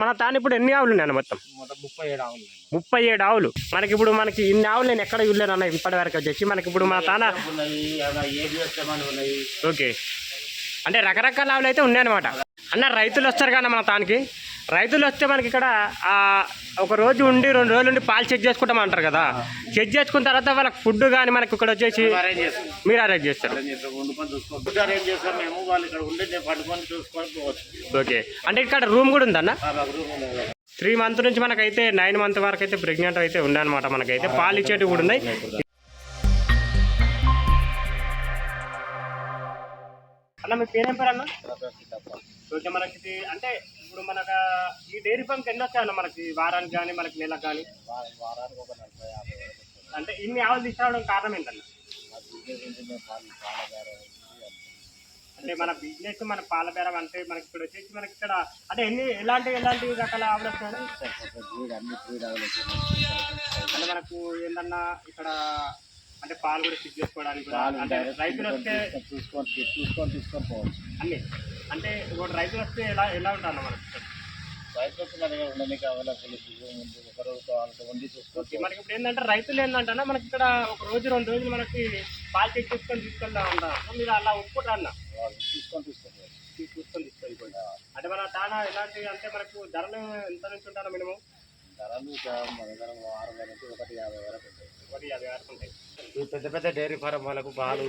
మన తాను ఇప్పుడు ఎన్ని ఆవులు ఉన్నాయి మొత్తం? మొత్తం ముప్పై ఏడు ఆవులు. ముప్పై ఏడు ఆవులు. మనకి ఇప్పుడు మనకి ఇన్ని ఆవులు నేను ఎక్కడ చూడలేను అన్న ఇప్పటి వరకు వచ్చేసి మనకి ఇప్పుడు మన తాన ఓకే. అంటే రకరకాల ఆవులు అయితే ఉన్నాయన్నమాట. అన్న రైతులు వస్తారు కదా మన తానికి? రైతులు వస్తే మనకి ఇక్కడ ఆ, ఒక రోజు ఉండి రెండు రోజులు ఉండి పాలు చెక్ చేసుకుంటాం అంటారు కదా. చెక్ చేసుకున్న తర్వాత వాళ్ళకి ఫుడ్ కానీ మనకి ఇక్కడ వచ్చేసి మీరు అరేంజ్ చేస్తారు. ఓకే. అంటే ఇక్కడ రూమ్ కూడా ఉందన్న. త్రీ మంత్ నుంచి మనకైతే నైన్ మంత్ వరకు అయితే ప్రెగ్నెంట్ అయితే ఉన్నాయన్నమాట మనకైతే. పాలు ఇచ్చేటివి కూడా ఉన్నాయి. అన్న మీ పేరేం పేరు అన్న? ఓకే మనకి అంటే ఇప్పుడు మనకు ఈ డైరీ ఫామ్కి ఎన్ని వచ్చాయన్న మనకి? వారానికి కానీ మనకి నెలకు కానీ. అంటే ఇన్ని ఆవులు తీసుకురావడం కారణం ఏంటన్న? అంటే మన బిజినెస్ మన పాల బేరం అంటే మనకి ఇక్కడ వచ్చేసి మనకి ఇక్కడ అంటే ఎన్ని ఎలాంటి ఎలాంటి రకాల ఆవులు వస్తాయి. అంటే మనకు ఏంటన్నా ఇక్కడ అంటే పాలు కూడా చెక్ చేసుకోవడానికి రైతులు వస్తే చూసుకొని చూసుకొని తీసుకొని పోవచ్చు అన్ని. అంటే ఇప్పుడు రైతులు వస్తే ఎలా ఎలా ఉంటాను? రైతులకు మన ఉండడానికి అవైలబుల్ కావాలంటే చూసుకోవచ్చు మనకి ఇప్పుడు ఏంటంటే రైతులు ఏంటంటే మనకి ఇక్కడ ఒక రోజు రెండు రోజులు మనకి పాలు చెక్ చేసుకొని తీసుకెళ్తా ఉంటారు మీరు అలా ఒప్పుకుంటారు అన్న వాళ్ళు చూసుకొని తీసుకోవచ్చు తీ- చూసుకొని తీసుకెళ్ళిపోయి అంటే మన తానా ఎలాంటి అంటే మనకు ధరలు ఎంత నుంచి ఉంటాను మినిమం? ధరలు మన దగ్గర ఆరు వేల నుంచి ఒకటి యాభై వరకు ఉంటాయి. ఒకటి యాభై వరకు ఉంటాయి. ఈ పెద్ద పెద్ద డైరీ ఫారం వాళ్ళకు పాలు.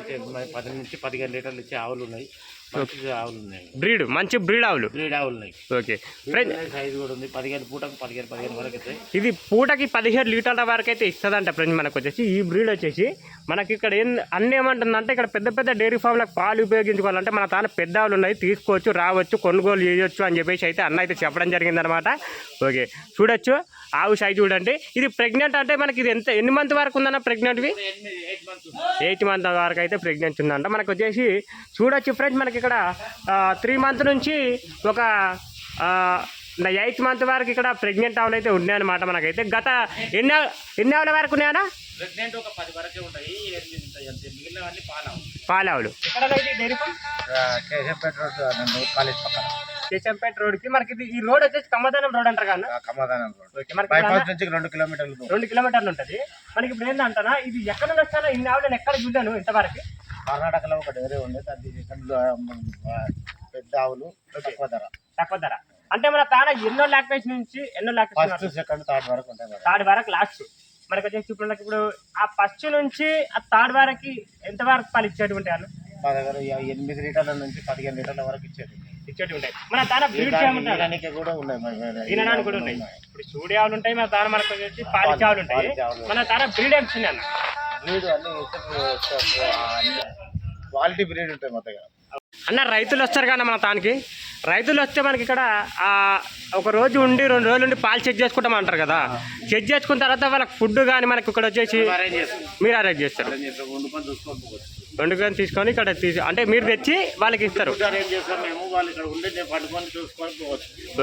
పది నుంచి పదిహేను లీటర్లు ఇచ్చే ఆవులు ఉన్నాయి. మంచి ఆవులు ఉన్నాయి. బ్రీడ్ మంచి బ్రీడ్ ఆవులు? బ్రీడ్ ఆవులు ఉన్నాయి. ఓకే. ఫ్రెండ్ సైజు కూడా ఉంది. పదిహేను పూటకు పదిహేను పదిహేను వరకు ఇస్తాయి. ఇది పూటకి పదిహేడు లీటర్ల వరకు అయితే ఇస్తుందంట ఫ్రెండ్స్ మనకు వచ్చేసి. ఈ బ్రీడ్ వచ్చేసి మనకి ఇక్కడ ఏం అన్ని ఏమంటుందంటే ఇక్కడ పెద్ద పెద్ద డైరీ ఫామ్లకు పాలు ఉపయోగించుకోవాలంటే మన తాను పెద్ద ఆవులు ఉన్నాయి. తీసుకోవచ్చు రావచ్చు కొనుగోలు చేయొచ్చు అని చెప్పేసి అయితే అన్న అయితే చెప్పడం జరిగిందనమాట ఓకే. చూడొచ్చు. ఆవు సైజు చూడండి. ఇది ప్రెగ్నెంట్ అంటే మనకి ఇది ఎంత ఎన్ని మంత్ వరకు ఉందన్న ప్రెగ్నెంట్వి ఎయిట్ మంత్ వరకు అయితే ప్రెగ్నెంట్ ఉందంట. మనకు వచ్చేసి చూడొచ్చు ఫ్రెండ్స్ మనకి ఇక్కడ త్రీ మంత్ నుంచి ఒక ఎయిత్ మంత్ వరకు ఇక్కడ ప్రెగ్నెంట్ ఆవులు అయితే ఉన్నాయన్నమాట మనకైతే. గత ఎన్ని ఎన్ని ఆవుల వరకు ఉన్నాయనా ప్రెగ్నెంట్ ఒక పది వరకే ఉంటాయి. మిగిలినవన్నీ పాలావులు. కాలేజ్ పక్కన. కేశంపేట రోడ్కి మనకి ఇది ఈ రోడ్ వచ్చేసి కమ్మదనం రోడ్ అంటారు కదా కమాదానం రోడ్. బైపాస్ నుంచి రెండు కిలోమీటర్లు. రెండు కిలోమీటర్లు ఉంటుంది. మనకి ఇప్పుడు ఏంటంటారా ఇది ఎక్కడ నుండి వస్తానో ఇన్ని ఆవులు నేను ఎక్కడ చూడాను ఇంతవరకు? కర్ణాటకలో ఒక డైరీ ఉంది అది పెద్ద ఆవులు తక్కువ ధర. తక్కువ ధర. అంటే మన తాన ఎన్నో లాక్టేషన్ నుంచి ఎన్నో ఫస్ట్ సెకండ్ థర్డ్ వరకు ఉంటాయి థర్డ్ వరకు లాస్ట్ మనకు వచ్చేసి ఇప్పుడు ఇప్పుడు ఆ ఫస్ట్ నుంచి ఆ థర్డ్ వరకు ఎంత వరకు పాలు ఇచ్చేటి ఉంటాయి అన్న? మా దగ్గర ఎనిమిది లీటర్ల నుంచి పదిహేను లీటర్ల వరకు ఇచ్చేది ఇచ్చేటి ఉంటాయి. మన తాన బ్రీడ్ చేయమంటారు కూడా ఉన్నాయి. ఈనాడానికి కూడా ఉంటాయి. ఇప్పుడు సూడి ఆవులు ఉంటాయి మన తాన మనకు వచ్చేసి పాలిచ్చే ఆవులు ఉంటాయి. మన తాన బ్రీడ్ చిన్న అన్న? బ్రీడ్ అన్ని క్వాలిటీ బ్రీడ్ ఉంటాయి మా దగ్గర. అన్న రైతులు వస్తారు కదా మన తానికి? రైతులు వస్తే మనకి ఇక్కడ ఆ, ఒక రోజు ఉండి రెండు రోజులు ఉండి పాలు చెక్ చేసుకుంటాం అంటారు కదా. చెక్ చేసుకున్న తర్వాత వాళ్ళకి ఫుడ్ కానీ మనకి ఇక్కడ వచ్చేసి మీరు అరేంజ్ చేస్తారు. రెండు కానీ తీసుకొని ఇక్కడ తీసి అంటే మీరు తెచ్చి వాళ్ళకి ఇస్తారు.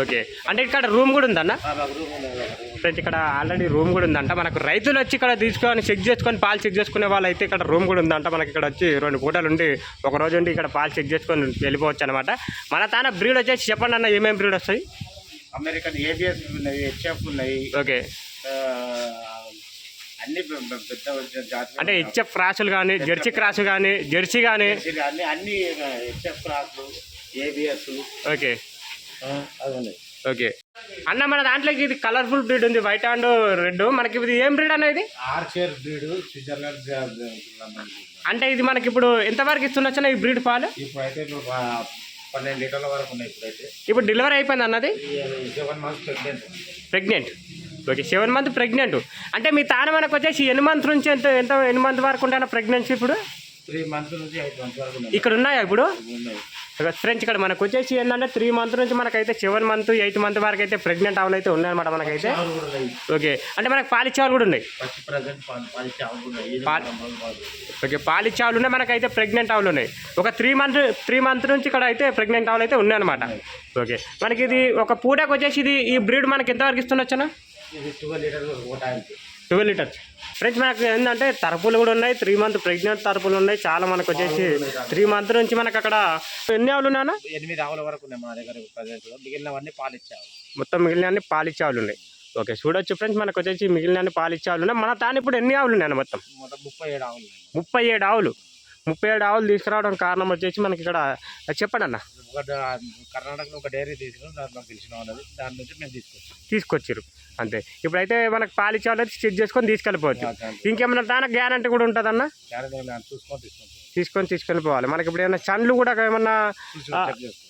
ఓకే. అంటే ఇక్కడ రూమ్ కూడా ఉందన్న? ఫ్రెండ్స్ ఇక్కడ ఆల్రెడీ రూమ్ కూడా ఉందంట. మనకు రైతులు వచ్చి ఇక్కడ తీసుకొని చెక్ చేసుకొని పాలు చెక్ చేసుకునే వాళ్ళు అయితే ఇక్కడ రూమ్ కూడా ఉందంట. మనకి ఇక్కడ వచ్చి రెండు పూటలు ఉండి ఒక రోజు ఉండి ఇక్కడ పాలు చెక్ చేసుకొని వెళ్ళిపోవచ్చు అనమాట మన తాన బ్రీడ్ వచ్చేసి చెప్పండి అన్న ఏమేమి బ్రీడ్ వస్తాయి? అమెరికన్ ఏబిఎస్ ఉన్నాయి హెచ్ఎఫ్ ఉన్నాయి. ఓకే. అన్ని పెద్ద జాతి అంటే హెచ్ఎఫ్ క్రాసులు కానీ జెర్సీ క్రాసు కానీ జెర్సీ కానీ అన్ని అన్ని హెచ్ఎఫ్ క్రాస్లు ఏబిఎస్ ఓకే. ఓకే. అన్న మన దాంట్లోకి ఇది కలర్ఫుల్ బ్రీడ్ ఉంది వైట్ అండ్ రెడ్. మనకి ఇది ఏం బ్రీడ్ అనేది ఆర్చర్ బ్రీడ్ స్విట్జర్లాండ్ అంటే ఇది మనకి ఇప్పుడు ఎంతవరకు ఇస్తున్నా ఈ బ్రీడ్ పాలు? ఇప్పుడైతే పన్నెండు లీటర్ల వరకు ఉన్నాయి ఇప్పుడైతే. ఇప్పుడు డెలివరీ అయిపోయింది అన్నది? Seven months pregnant. Pregnant. Okay seven month pregnant అంటే మీ తాన మనకు వచ్చేసి ఎన్ని మంత్ నుంచి ఎంత ఎంత ఎన్ని మంత్ వరకు ఉంటాయన్న ప్రెగ్నెన్సీ ఇప్పుడు? త్రీ నుంచి వరకు ఇక్కడ ఉన్నాయా ఇప్పుడు? ఫ్రెండ్స్ ఇక్కడ మనకు వచ్చేసి ఏంటంటే త్రీ మంత్ నుంచి మనకైతే సెవెన్ మంత్ ఎయిట్ మంత్ వరకు అయితే ప్రెగ్నెంట్ ఆవులు అయితే ఉన్నాయన్నమాట మనకైతే. ఓకే అంటే మనకు పాలిచ్చే ఆవులు కూడా ఉన్నాయి. ఓకే పాలిచ్చే ఆవులు ఉన్నాయి మనకైతే ప్రెగ్నెంట్ ఆవులు ఉన్నాయి. ఒక త్రీ మంత్ త్రీ మంత్ నుంచి ఇక్కడ అయితే ప్రెగ్నెంట్ ఆవులు అయితే ఉన్నాయన్నమాట ఓకే మనకి ఇది ఒక పూటకు వచ్చేసి ఇది ఈ బ్రీడ్ మనకి ఎంతవరకు ఇస్తుండొచ్చనా ఇది ట్వెల్వ్ లీటర్స్ ట్వెల్వ్ ఫ్రెండ్స్ మనకు ఏంటంటే తరపులు కూడా ఉన్నాయి. త్రీ మంత్ ప్రెగ్నెంట్ తరపులు ఉన్నాయి. చాలా మనకు వచ్చేసి త్రీ మంత్ నుంచి మనకు అక్కడ ఎన్ని ఆవులు ఉన్నాయన్నా ఎనిమిది ఆవుల వరకు ఉన్నాయి మా దగ్గర మిగిలినవన్నీ పాలిచ్చావు. మొత్తం మిగిలిన అన్ని పాలిచ్చే ఆవులు ఉన్నాయి. ఓకే చూడొచ్చు ఫ్రెండ్స్ మనకు వచ్చేసి మిగిలిన పాలిచ్చే ఆవులు ఉన్నాయి. మన తాను ఇప్పుడు ఎన్ని ఆవులు ఉన్నాయి మొత్తం? మొత్తం ముప్పై ఏడు ఆవులు. ముప్పై ఏడు ఆవులు. ముప్పై ఏడు ఆవులు తీసుకురావడం కారణం వచ్చేసి మనకి ఇక్కడ చెప్పండి అన్న. ఒక కర్ణాటకలో ఒక డైరీ తీసుకుని దాంట్లో తెలిసిన ఉన్నది దాని నుంచి మేము తీసుకొచ్చాం. తీసుకొచ్చారు అంతే. ఇప్పుడైతే మనకు పాలిచ్చే వాళ్ళు అయితే చెక్ చేసుకొని తీసుకెళ్ళిపోవచ్చు. ఇంకేమైనా దానికి గ్యారంటీ కూడా ఉంటుందన్న? చూసుకొని తీసుకుంటాం తీసుకొని తీసుకొని పోవాలి మనకి ఇప్పుడు ఏమైనా చండ్లు కూడా ఏమన్నా.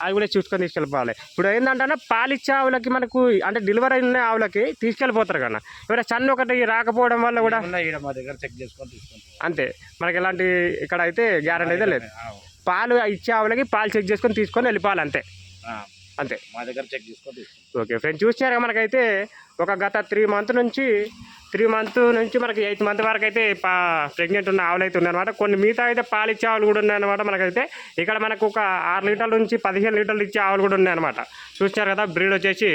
అవి కూడా చూసుకొని తీసుకెళ్ళిపోవాలి. ఇప్పుడు ఏంటంటే పాలిచ్చే ఆవులకి మనకు అంటే డెలివరీ అయిన ఆవులకి తీసుకెళ్ళిపోతారు కదా. ఇప్పుడు చన్ను ఒకటి రాకపోవడం వల్ల కూడా మా దగ్గర చెక్ చేసుకొని అంతే. మనకి ఎలాంటి ఇక్కడ అయితే గ్యారంటీ అయితే లేదు. పాలు ఇచ్చే ఆవులకి పాలు చెక్ చేసుకొని తీసుకొని వెళ్ళిపోవాలి అంతే. అంతే. మా దగ్గర చెక్ చేసుకొని ఓకే ఫ్రెండ్స్ చూసినారు మనకైతే ఒక గత త్రీ మంత్ నుంచి త్రీ మంత్ నుంచి మనకి ఎయిత్ మంత్ వరకు అయితే పా ప్రెగ్నెంట్ ఉన్న ఆవులు అయితే ఉన్నాయన్నమాట. కొన్ని మిగతా అయితే పాలు ఇచ్చే ఆవులు కూడా ఉన్నాయన్నమాట మనకైతే. ఇక్కడ మనకు ఒక ఆరు లీటర్ల నుంచి పదిహేను లీటర్లు ఇచ్చే ఆవులు కూడా ఉన్నాయన్నమాట. చూసినారు కదా బ్రీడ్ వచ్చేసి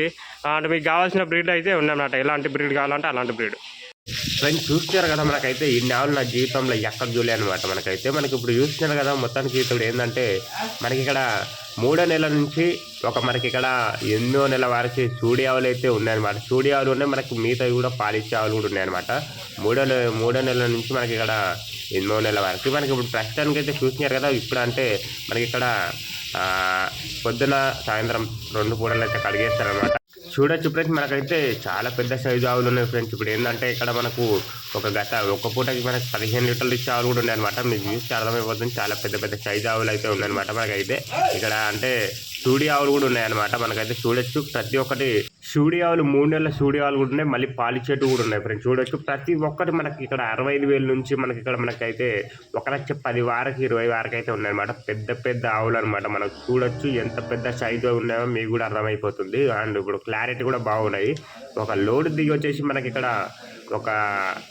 అంటే మీకు కావాల్సిన బ్రీడ్ అయితే ఉన్నాయన్నమాట. ఎలాంటి బ్రీడ్ కావాలంటే అలాంటి బ్రీడ్. ఫ్రెండ్స్ చూస్తున్నారు కదా మనకైతే ఈ ఆవులు నా జీవితంలో ఎక్కడ చూలే అనమాట మనకైతే మనకి ఇప్పుడు చూస్తున్నారు కదా మొత్తానికి ఇప్పుడు ఏంటంటే మనకి ఇక్కడ మూడో నెల నుంచి ఒక మనకి ఇక్కడ ఎనిమిదో నెల వరకు చూడి ఆవులు అయితే ఉన్నాయన్నమాట. చూడి ఆవులు ఉన్నాయి మనకి మిగతావి కూడా పాలిచ్చే ఆవులు కూడా ఉన్నాయన్నమాట. మూడో నెల మూడో నెల నుంచి మనకి ఇక్కడ ఎనిమిదో నెల వరకు మనకి ఇప్పుడు ప్రస్తుతానికి అయితే చూస్తున్నారు కదా ఇప్పుడు అంటే మనకి ఇక్కడ పొద్దున సాయంత్రం రెండు పూటలు అయితే కడిగేస్తారనమాట చూడొచ్చు ఫ్రెండ్స్ మనకైతే చాలా పెద్ద సైజు ఆవులు ఉన్నాయి ఫ్రెండ్స్ ఇప్పుడు ఏంటంటే ఇక్కడ మనకు ఒక గత ఒక్క పూటకి మనకి పదిహేను లీటర్లు ఇచ్చే ఆవులు కూడా ఉన్నాయన్నమాట మీకు చూస్తే అర్థమైపోతుంది చాలా పెద్ద పెద్ద సైజు ఆవులు అయితే ఉన్నాయన్నమాట మనకైతే. ఇక్కడ అంటే చూడి ఆవులు కూడా ఉన్నాయన్నమాట మనకైతే చూడొచ్చు. ప్రతి ఒక్కటి స్టూడియోలు ఆవులు మూడు నెలల సూడి కూడా ఉన్నాయి. మళ్ళీ పాలిచ్చేటు కూడా ఉన్నాయి ఫ్రెండ్స్ చూడొచ్చు. ప్రతి ఒక్కటి మనకి ఇక్కడ అరవై ఐదు వేల నుంచి మనకి ఇక్కడ మనకైతే ఒక లక్ష పది వారకి ఇరవై వారకి అయితే ఉన్నాయన్నమాట. పెద్ద పెద్ద ఆవులు అనమాట మనకు చూడొచ్చు ఎంత పెద్ద సైజు ఉన్నాయో మీకు కూడా అర్థమైపోతుంది. అండ్ ఇప్పుడు క్లారిటీ కూడా బాగున్నాయి. ఒక లోడ్ దిగి వచ్చేసి మనకి ఇక్కడ ఒక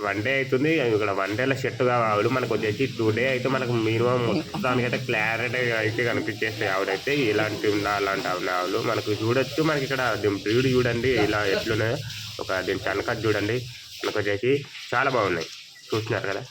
వన్ డే అవుతుంది. ఇక్కడ వన్ డేలో సెట్ కావాలి మనకు వచ్చేసి టూ డే అయితే మనకు మినిమం మొత్తానికైతే క్లారిటీ అయితే కనిపించేస్తాయి ఆవిడైతే. ఇలాంటి ఉన్నా అలాంటి ఆవులు మనకు చూడొచ్చు. మనకి ఇక్కడ దీని బ్రీడ్ చూడండి. ఇలా ఎట్లున్నాయో. ఒక దీని చనకట్ చూడండి. మనకు వచ్చేసి చాలా బాగున్నాయి. చూస్తున్నారు కదా?